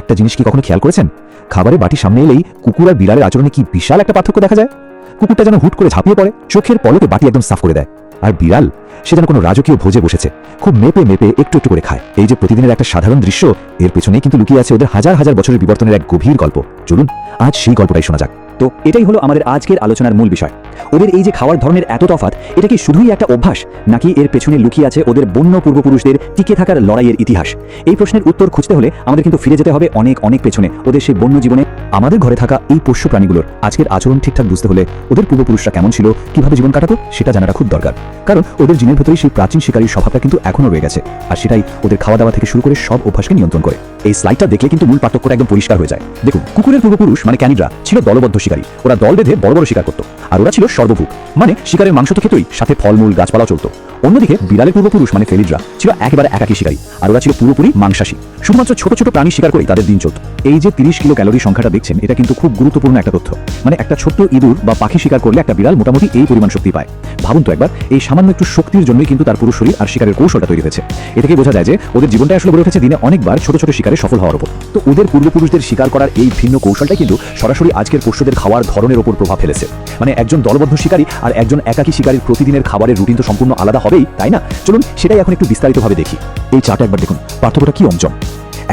একটা জিনিস কি কখনো খেয়াল করেছেন? খাবারের বাটি সামনে এলেই কুকুর আর বিড়ালের আচরণে কি বিশাল একটা পার্থক্য দেখা যায়? কুকুরটা যেন হুট করে ঝাঁপিয়ে পড়ে, চোখের পলকে বাটি একদম সাফ করে দেয়। আর বিড়াল, সে যেন কোনো রাজকীয় ভোজে বসেছে, খুব মেপে মেপে একটু একটু করে খায়। এই যে প্রতিদিনের একটা সাধারণ দৃশ্য, এর পেছনেই কিন্তু লুকিয়ে আছে ওদের হাজার হাজার বছরের বিবর্তনের এক গভীর গল্প। চলুন, আজ সেই গল্পটাই শোনা যাক। তো এটাই হলো আমাদের আজকের আলোচনার মূল বিষয়। ওদের এই যে খাওয়ার ধরনের এত তফাৎ, এটা কি শুধুই একটা অভ্যাস? নাকি এর পেছনে লুকিয়ে আছে ওদের বন্য পূর্বপুরুষদের টিকে থাকার লড়াইয়ের ইতিহাস? এই প্রশ্নের উত্তর খুঁজতে হলে আমাদের কিন্তু ফিরে যেতে হবে অনেক অনেক পেছনে। ওদের সেই বন্য জীবনে আমাদের ঘরে থাকা এই পোষ্য প্রাণীগুলোর আজকের আচরণ ঠিকঠাক বুঝতে হলে ওদের পূর্বপুরুষরা কেমন ছিল, কীভাবে জীবন কাটাতো, সেটা জানাটা খুব দরকার। কারণ ওদের জিনের ভেতরেই সেই প্রাচীন শিকারীর স্বভাবটা কিন্তু এখনও রয়ে গেছে। আর সেটাই ওদের খাওয়া দাওয়া থেকে শুরু করে সব অভ্যাসকে নিয়ন্ত্রণ করে। এই স্লাইডটা দেখলে কিন্তু মূল পার্থক্যটা একদম পরিষ্কার হয়ে যায়। দেখুন, কুকুরের পূর্বপুরুষ মানে ক্যানিডরা, ছিল দলবদ্ধ শিকারী। ওরা দল বেঁধে বড় বড় শিকার করতো। আর ওরা ছিল সর্বভূক মানে শিকারের মাংস তো খেতই সাথে ফলমূল গাছপালাও চলতো। অন্যদিকে বিড়ালের পূর্বপুরুষ মানে ফেলিডরা ছিল একেবারে একাকী শিকারী, আর ওরা ছিল পুরোপুরি মাংসাশী। শুধুমাত্র ছোট ছোট প্রাণী শিকার করেই তাদের দিন চলত। এই যে তিরিশ কিলো ক্যালোরি সংখ্যাটা দেখছেন, এটা কিন্তু খুব গুরুত্বপূর্ণ একটা তথ্য। মানে একটা ছোট্ট ইঁদুর বা পাখি শিকার করলে একটা বিড়াল মোটামুটি এই পরিমাণ শক্তি পায়। ভাবুন তো একবার, এই সামান্য একটু শক্তির জন্যই কিন্তু তার পুরো শরীর আর শিকারের কৌশলটা তৈরি হয়েছে। এ থেকেই বোঝা যায় যে ওদের জীবনটা আসলে গড়ে উঠেছে দিনে অনেকবার ছোট ছোট শিকারে সফল হওয়ার উপর তো ওদের পূর্বপুরুষদের শিকার করার এই ভিন্ন কৌশলটাই কিন্তু সরাসরি আজকের পোষ্যদের খাওয়ার ধরনের উপর প্রভাব ফেলেছে। মানে একজন দলবদ্ধ শিকারী আর একজন একাকী শিকারীর প্রতিদিনের খাবারের রুটিন তো সম্পূর্ণ আলাদা হবেই, তাই না? চলুন সেটাই এখন একটু বিস্তারিতভাবে দেখি। এই চাটা একবার দেখুন, পার্থক্যটা কি অমচম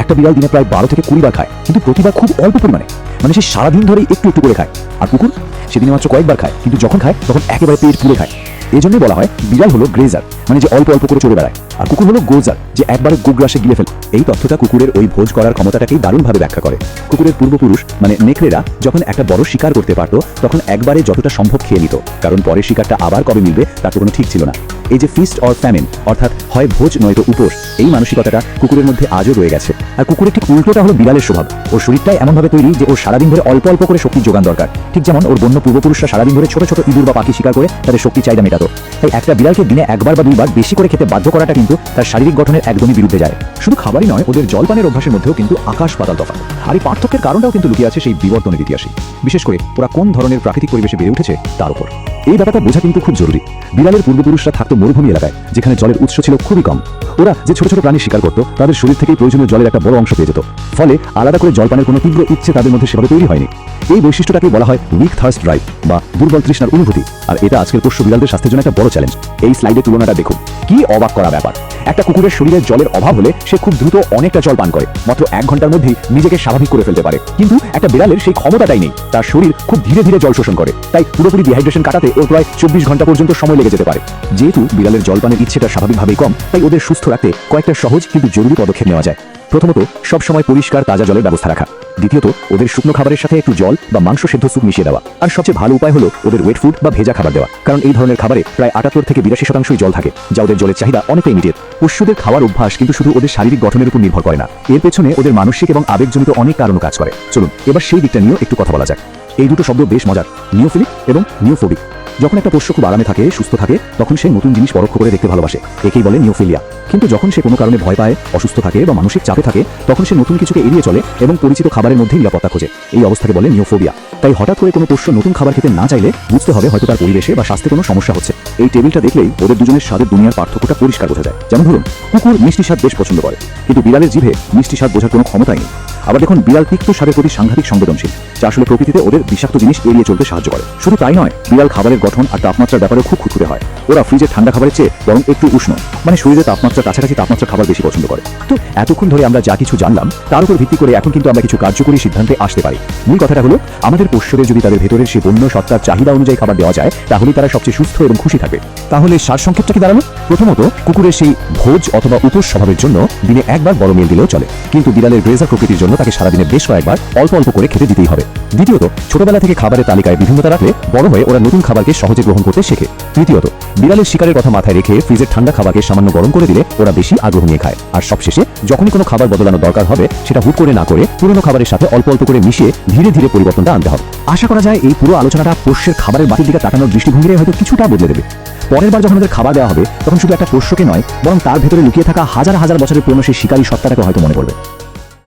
একটা বিড়াল দিনে প্রায় বারো থেকে কুড়ি বার খায়, কিন্তু প্রতিবার খুব অল্প পরিমাণে। মানে সে সারাদিন ধরেই একটু একটু করে খায়। আর কুকুর সেদিনে মাত্র কয়েকবার খায়, কিন্তু যখন খায়, তখন একেবারে পেট পুড়ে খায়। এই জন্যই বলা হয়, বিড়াল হলো গ্রেজার মানে যে অল্প অল্প করে চলে বেড়ায়। আর কুকুর হলো গোজার, যে একবারে গোগ্রাসে গিলে ফেলে। এই তথ্যটা কুকুরের ওই ভোজ করার ক্ষমতাটাকেই দারুণভাবে ব্যাখ্যা করে। কুকুরের পূর্বপুরুষ মানে নেকড়েরা, যখন একটা বড় শিকার করতে পারত, তখন একবারে যতটা সম্ভব খেয়ে নিত। কারণ পরের শিকারটা আবার কবে মিলবে, তার তো কোনো ঠিক ছিল না। এই যে ফিস্ট অর ফ্যামিন অর্থাৎ হয় ভোজ নয়তো উপোস, এই মানসিকতাটা কুকুরের মধ্যে আজও রয়ে গেছে। আর কুকুরের ঠিক উল্টোটা হলো বিড়ালের স্বভাব। ওর শরীরটাই এমনভাবে তৈরি যে ওর সারাদিন ধরে অল্প অল্প করে শক্তির যোগান দরকার। ঠিক যেমন ওর বন্য পূর্বপুরুষরা সারাদিন ধরে ছোট ছোট ইঁদুর বা পাখি শিকার করে তাদের শক্তি চাহিদা মেটাতো। তাই একটা বিড়ালকে দিনে একবার বা দুইবার বেশি করে খেতে বাধ্য করাটা কিন্তু তার শারীরিক গঠনের একদমই বিরুদ্ধে যায়। শুধু খাবারই নয়, ওদের জলপানের অভ্যাসের মধ্যেও কিন্তু আকাশ পাতাল তফাৎ। আর এই পার্থক্যের কারণটাও কিন্তু লুকিয়ে আছে সেই বিবর্তনের ইতিহাসে। বিশেষ করে ওরা কোন ধরনের প্রাকৃতিক পরিবেশে বেড়ে উঠেছে তার উপর। এই ব্যাপারটা বোঝা কিন্তু খুব জরুরি। বিড়ালের পূর্বপুরুষরা থাকতো মরুভূমি এলাকায়, যেখানে জলের উৎস ছিল খুবই কম। ওরা যে ছোট ছোট প্রাণী শিকার করতো, তাদের শরীর থেকেই প্রয়োজনীয় জলের একটা বড় অংশ পেয়ে যেত। ফলে আলাদা করে জল পানের কোনো তীব্র ইচ্ছে তাদের মধ্যে সেভাবে তৈরি হয়নি। এই বৈশিষ্ট্যটাকে বলা হয় উইক থার্স্ট ড্রাইভ বা দুর্বল তৃষ্ণার অনুভূতি। আর এটা আজকের পোষ্য বিড়ালদের স্বাস্থ্যের জন্য একটা বড় চ্যালেঞ্জ এই স্লাইডের তুলনাটা দেখুন। কি অবাক করা ব্যাপার। একটা কুকুরের শরীরে জলের অভাব হলে সে খুব দ্রুত অনেকটা জল পান করে। মাত্র এক ঘণ্টার মধ্যেই নিজেকে স্বাভাবিক করে ফেলতে পারে। কিন্তু একটা বিড়ালের সেই ক্ষমতাটাই নেই। তার শরীর খুব ধীরে ধীরে জল শোষণ করে। তাই পুরোপুরি ডিহাইড্রেশন কাটাতে ওর প্রায় চব্বিশ ঘণ্টা পর্যন্ত সময় লেগে যেতে পারে। যেহেতু বিড়ালের জল পানের ইচ্ছেটা স্বাভাবিকভাবেই কম, তাই ওদের সুস্থ রাখতে কয়েকটা সহজ কিন্তু জরুরি পদক্ষেপ নেওয়া যায়। প্রথমত সবসময় পরিষ্কার তাজা জলের ব্যবস্থা রাখা। দ্বিতীয়ত, ওদের শুকনো খাবারের সাথে একটু জল বা মাংস সেদ্ধ স্যুপ মিশিয়ে দেওয়া। আর সবচেয়ে ভালো উপায় হলো ওদের ওয়েট ফুড বা ভেজা খাবার দেওয়া। কারণ এই ধরনের খাবারে প্রায় আটাত্তর থেকে বিরাশি শতাংশই জল থাকে, যা ওদের জলের চাহিদা অনেকটাই ইমিডিয়েট পশুদের খাওয়ার অভ্যাস কিন্তু শুধু ওদের শারীরিক গঠনের উপর নির্ভর করে না। এর পেছনে ওদের মানসিক এবং আবেগজনিত অনেক কারণও কাজ করে। চলুন, এবার সেই দিকটা নিয়েও একটু কথা বলা যাক। এই দুটো শব্দ বেশ মজার, নিওফিলিক এবং নিওফোবিক। যখন একটা পোষ্য খুব আরামে থাকে, সুস্থ থাকে, তখন সে নতুন জিনিস পরোক্ষ করে দেখতে ভালোবাসে। একেই বলে নিওফিলিয়া কিন্তু যখন সে কোনো কারণে ভয় পায়, অসুস্থ থাকে বা মানসিক চাপে থাকে, তখন সে নতুন কিছুকে এড়িয়ে চলে এবং পরিচিত খাবারের মধ্যে নিরাপত্তা খোঁজে। এই অবস্থাকে বলে নিওফোবিয়া তাই হঠাৎ করে কোনো পোষ্য নতুন খাবার খেতে না চাইলে বুঝতে হবে হয়তো তার পরিবেশে বা স্বাস্থ্যে কোনো সমস্যা হচ্ছে। এই টেবিলটা দেখলেই ওদের দুজনের স্বাদের দুনিয়ার পার্থক্যটা পরিষ্কার বোঝা যায়। যেমন ধরুন, কুকুর মিষ্টি স্বাদ বেশ পছন্দ করে, কিন্তু বিড়ালের জিভে মিষ্টি স্বাদ বোঝার কোনো ক্ষমতাই নেই। আবার দেখুন, বিড়াল তিক্ত স্বাদের প্রতি সাংঘাতিক সংবেদনশীল, যা আসলে প্রকৃতিতে ওদের বিষাক্ত জিনিস এড়িয়ে চলতে সাহায্য করে। শুধু তাই নয়, বিড়াল খাবারের গঠন আর তাপমাত্রার ব্যাপারে খুব খুঁতখুঁতে হয়। ওরা ফ্রিজে ঠান্ডা খাবারের চেয়ে বরং একটু উষ্ণ মানে শরীরে তাপমাত্রা কাছাকাছি তাপমাত্রা খাবার বেশি পছন্দ করে। তো এতক্ষণ ধরে আমরা যা কিছু জানলাম, তার উপর ভিত্তি করে এখন কিন্তু আমরা কিছু কার্যকরী সিদ্ধান্তে আসতে পারি। মূল কথাটা হলো, আমাদের পোষ্যদের যদি তাদের ভেতরের সেই বন্য সত্তার চাহিদা অনুযায়ী খাবার দেওয়া যায় তাহলে তারা সবচেয়ে সুস্থ এবং খুশি থাকবে। তাহলে সার সংক্ষেপটা কি দাঁড়াল? প্রথমত, কুকুরের সেই ভোজ অথবা উপোস স্বভাবের জন্য দিনে একবার বড় মিল দিলেও চলে। কিন্তু বিড়ালের গ্রেজার প্রকৃতির জন্য তাকে সারাদিনে বেশ কয়েকবার অল্প অল্প করে খেতে দিতেই হবে। দ্বিতীয়ত, ছোটবেলা থেকে খাবারের তালিকায় বিভিন্নতা রাখলে বড় হয়ে ওরা নতুন খাবারকে সহজে গ্রহণ করতে শেখে। তৃতীয়ত, বিড়ালের শিকারের কথা মাথায় রেখে ফ্রিজের ঠান্ডা খাবারকে সামান্য গরম করে দিলে ওরা বেশি আগ্রহ নিয়ে খায়। আর সবশেষে, যখনই কোনো খাবার বদলানো দরকার হবে, সেটা হুট করে না করে পুরনো খাবারের সাথে অল্প অল্প করে মিশিয়ে ধীরে ধীরে পরিবর্তনটা আনতে হবে। আশা করা যায় এই পুরো আলোচনাটা পোষ্যের খাবারের বাতির দিকে তাকানোর দৃষ্টিভঙ্গিরে হয়তো কিছুটা বদলে দেবে। পরের বার যখন আমাদের খাবার দেওয়া হবে, তখন শুধু একটা পোষ্যকে নয়, বরং তার ভেতরে লুকিয়ে থাকা হাজার হাজার বছরের পুরনো সেই শিকারী সত্তাটাকে হয়তো মনে পড়বে।